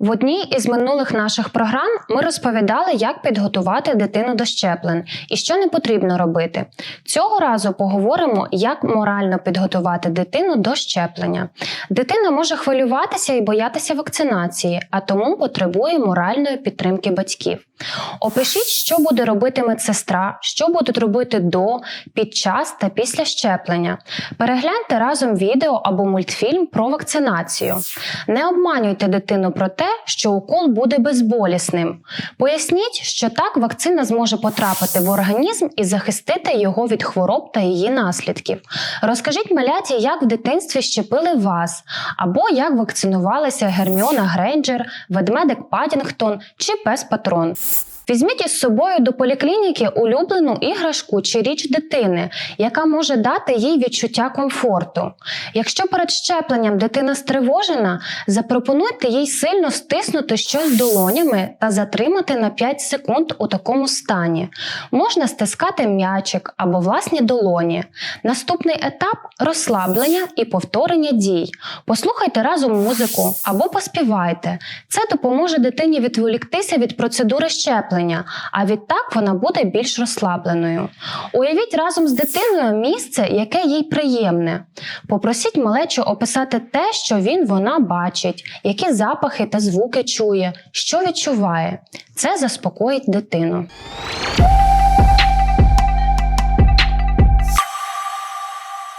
В одній із минулих наших програм ми розповідали, як підготувати дитину до щеплень і що не потрібно робити. Цього разу поговоримо, як морально підготувати дитину до щеплення. Дитина може хвилюватися і боятися вакцинації, а тому потребує моральної підтримки батьків. Опишіть, що буде робити медсестра, що будуть робити до, під час та після щеплення. Перегляньте разом відео або мультфільм про вакцинацію. Не обманюйте дитину про те, що укол буде безболісним. Поясніть, що так вакцина зможе потрапити в організм і захистити його від хвороб та її наслідків. Розкажіть маляті, як в дитинстві щепили вас, або як вакцинувалися Герміона Грейнджер, ведмедик Падінгтон чи пес Патрон. Візьміть із собою до поліклініки улюблену іграшку чи річ дитини, яка може дати їй відчуття комфорту. Якщо перед щепленням дитина стривожена, запропонуйте їй сильно стиснути щось долонями та затримати на 5 секунд у такому стані. Можна стискати м'ячик або власні долоні. Наступний етап розслаблення і повторення дій. Послухайте разом музику або поспівайте. Це допоможе дитині відволіктися від процедури щеплення, а відтак вона буде більш розслабленою. Уявіть разом з дитиною місце, яке їй приємне. Попросіть малечу описати те, що він вона бачить, які запахи та звуки чує, що відчуває. Це заспокоїть дитину.